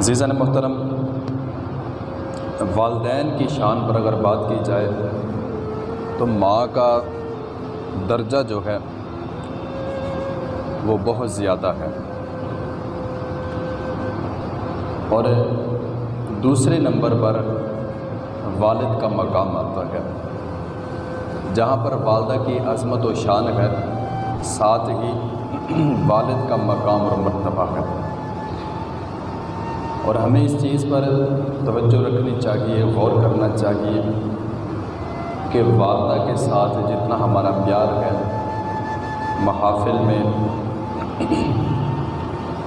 अजीज़ा मोहतरम, वालदेन की शान पर अगर बात की जाए तो माँ का दर्जा जो है वो बहुत ज़्यादा है। और दूसरे नंबर पर वालिद का मकाम आता है, जहाँ पर वालदा की अज़मत व शान है, साथ ही वालिद का मकाम और मरतबा है। और हमें इस चीज़ पर तवज्जो रखनी चाहिए, गौर करना चाहिए कि वालदा के साथ जितना हमारा प्यार है, महाफिल में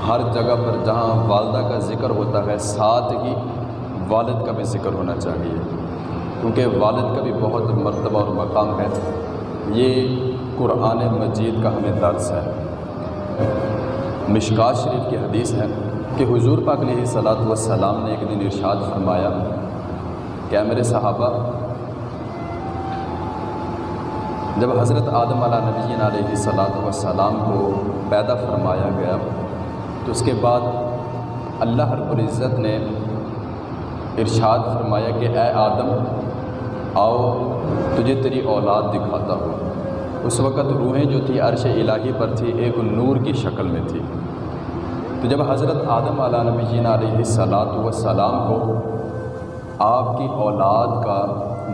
हर जगह पर जहाँ वालदा का ज़िक्र होता है, साथ ही वालद का भी ज़िक्र होना चाहिए। क्योंकि वालद का भी बहुत मरतबा और मकाम है। ये कुरान मजीद का हमें दर्स है। मिशकात शरीफ की हदीस है कि हुजूर पाक सलात वसलाम ने एक दिन इरशाद फरमाया क्या मेरे सहाबा, जब हज़रत आदम अला नबी सलात वसलाम को पैदा फरमाया गया तो उसके बाद अल्लाह रब्ज़त ने इरशाद फरमाया कि ए आदम, आओ, तुझे तेरी औलाद दिखाता हूँ। उस वक़्त रूहें जो थी अरश इलाही पर थी, एक नूर की शक्ल में थी। तो जब हज़रत आदम नबी सलात वसलाम को आपकी औलाद का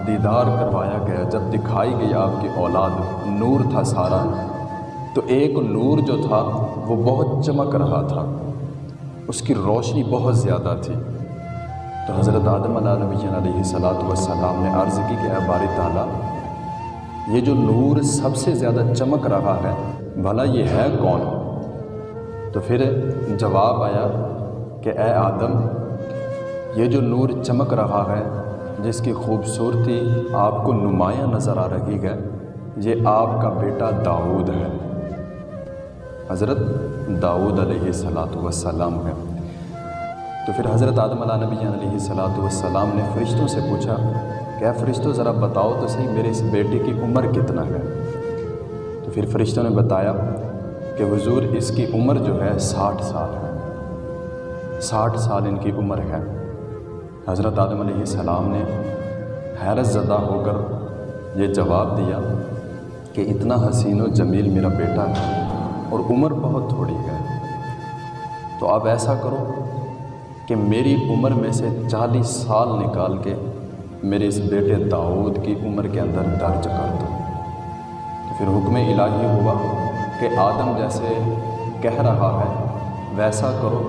दीदार करवाया गया, जब दिखाई गई आपकी औलाद, नूर था सारा तो एक नूर जो था, वो बहुत चमक रहा था। उसकी रोशनी बहुत ज़्यादा थी। तो हज़रत आदम नबी सलात वसलाम ने अर्ज़ की कि बारी ताला, ये जो नूर सबसे ज़्यादा चमक रहा है, भला ये है कौन? तो फिर जवाब आया कि ए आदम, ये जो नूर चमक रहा है, जिसकी खूबसूरती आपको नुमाया नज़र आ रही है, ये आपका बेटा दाऊद है। हज़रत दाऊद सलाम है। तो फिर हज़रत आदम नबी सलाम ने फ़रिश्तों से पूछा, क्या फ़रिश्तों ज़रा बताओ तो सही मेरे इस बेटे की उम्र कितना है? तो फिर फ़रिश्तों ने बताया कि हुजूर, इसकी उम्र जो है साठ साल है। साठ साल इनकी उम्र है। हज़रत आदम सलाम ने हैरत ज़दा होकर ये जवाब दिया कि इतना हसीन व जमील मेरा बेटा है और उम्र बहुत थोड़ी है। तो आप ऐसा करो कि मेरी उम्र में से चालीस साल निकाल के मेरे इस बेटे दाऊद की उम्र के अंदर दर्ज कर दो। तो फिर हुक्म इलाही हुआ। कि आदम जैसे कह रहा है, वैसा करो।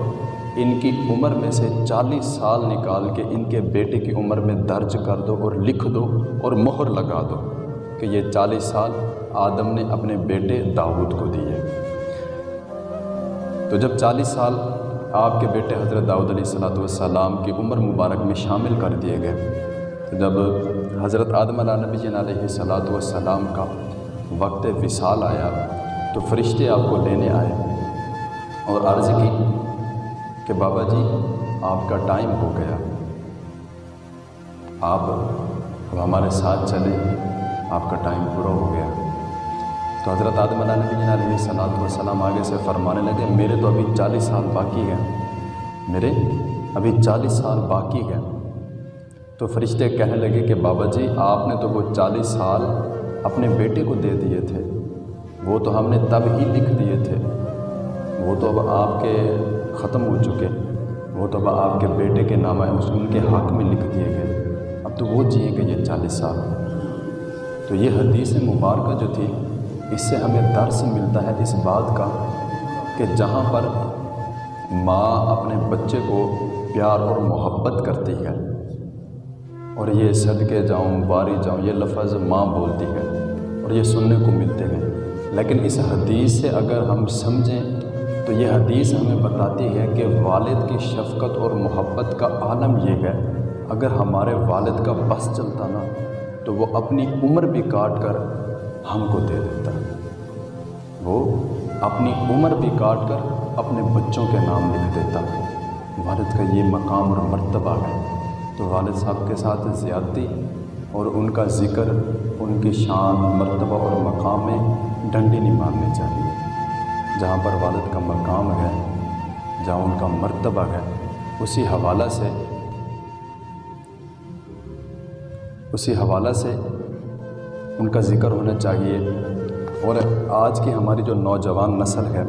इनकी उम्र में से 40 साल निकाल के इनके बेटे की उम्र में दर्ज कर दो और लिख दो और मोहर लगा दो कि ये 40 साल आदम ने अपने बेटे दाऊद को दिए। तो जब 40 साल आपके बेटे हज़रत दाऊद सलाम की उम्र मुबारक में शामिल कर दिए गए तो जब हज़रत आदम नबी सलाम का वक्त विसाल आया तो फरिश्ते आपको लेने आए। और अर्ज़ की कि बाबा जी, आपका टाइम हो गया। आप, अब हमारे साथ चले, आपका टाइम पूरा हो गया। तो हज़रत आदम नबी सलाम आगे से फरमाने लगे, मेरे तो अभी चालीस साल बाकी हैं। मेरे अभी चालीस साल बाकी हैं। तो फरिश्ते कहने लगे कि बाबा जी, आपने तो वो चालीस साल अपने बेटे को दे दिए थे। वो तो हमने तब ही लिख दिए थे। वो तो अब आपके ख़त्म हो चुके वो तो अब आपके बेटे के नाम आए उनके हक में लिख दिए गए। अब तो वो जिएगा ये चालीस साल। तो ये हदीस मुबारक जो थी, इससे हमें दर्स मिलता है इस बात का कि जहाँ पर माँ अपने बच्चे को प्यार और मोहब्बत करती है और ये सदके जाऊँ, बारी जाऊँ, ये लफ्ज़ माँ बोलती है और ये सुनने को मिलते हैं। लेकिन इस हदीस से अगर हम समझें तो ये हदीस हमें बताती है कि वालिद की शफ़क़त और मोहब्बत का आलम ये है, अगर हमारे वालिद का बस चलता ना तो वो अपनी उम्र भी काट कर हमको दे देता। वो अपनी उम्र भी काट कर अपने बच्चों के नाम लिख देता। वालिद का ये मकाम और मरतबा है। तो वालिद साहब के साथ ज़्यादती और उनका ज़िक्र उनकी शान, मरतबा और मकाम में डंडी नहीं मारनी चाहिए। जहाँ पर वालिद का मकाम है, जहाँ उनका मरतबा है, उसी हवाला से, उसी हवाला से उनका ज़िक्र होना चाहिए। और आज की हमारी जो नौजवान नस्ल है,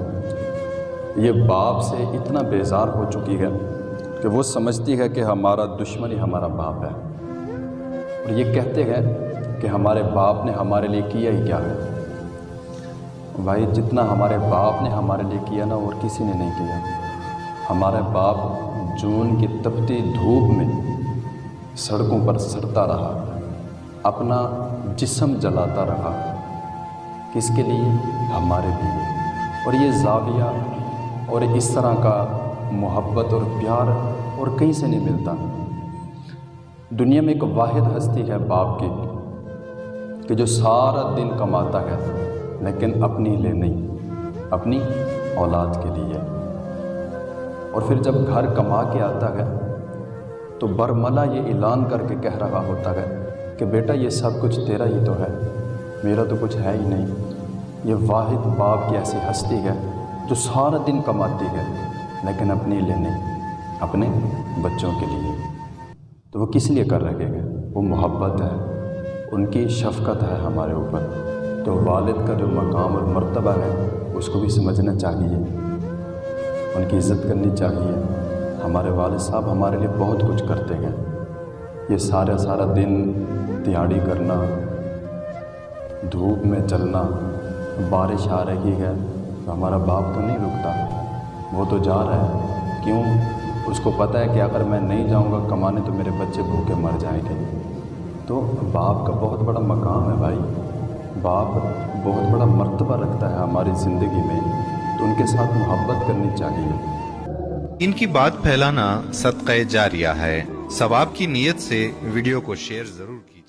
ये बाप से इतना बेजार हो चुकी है कि वो समझती है कि हमारा दुश्मन ही हमारा बाप है। और ये कहते हैं कि हमारे बाप ने हमारे लिए किया ही क्या है? भाई, जितना हमारे बाप ने हमारे लिए किया ना, और किसी ने नहीं किया। हमारे बाप जून की तपती धूप में सड़कों पर सड़ता रहा, अपना जिसम जलाता रहा। किसके लिए? हमारे लिए। और ये जाविया और इस तरह का मोहब्बत और प्यार और कहीं से नहीं मिलता। दुनिया में एक वाहिद हस्ती है बाप की, कि जो सारा दिन कमाता है, लेकिन अपनी लिए नहीं, अपनी औलाद के लिए। और फिर जब घर कमा के आता है तो बरमला ये ऐलान करके कह रहा होता है कि, बेटा, ये सब कुछ तेरा ही तो है, मेरा तो कुछ है ही नहीं। ये वाहिद बाप की ऐसी हस्ती है, जो सारा दिन कमाती है, लेकिन अपने लिए नहीं, अपने बच्चों के लिए। तो वो किस लिए कर रहे हैं वो मोहब्बत है। उनकी शफकत है हमारे ऊपर। तो वालिद का जो मकाम और मर्तबा है, उसको भी समझना चाहिए। उनकी इज़्ज़त करनी चाहिए। हमारे वालिद साहब हमारे लिए बहुत कुछ करते हैं। ये सारा सारा दिन दिहाड़ी करना, धूप में चलना, बारिश आ रही है तो हमारा बाप तो नहीं रुकता। वो तो जा रहा है। क्यों? उसको पता है कि अगर मैं नहीं जाऊँगा कमाने तो मेरे बच्चे भूखे मर जाएँगे। तो बाप का बहुत बड़ा मकाम है भाई। बाप बहुत बड़ा मरतबा रखता है हमारी ज़िंदगी में। तो उनके साथ मोहब्बत करनी चाहिए। इनकी बात फैलाना सदक़ जारिया है। सवाब की नीयत से वीडियो को शेयर ज़रूर कीजिए।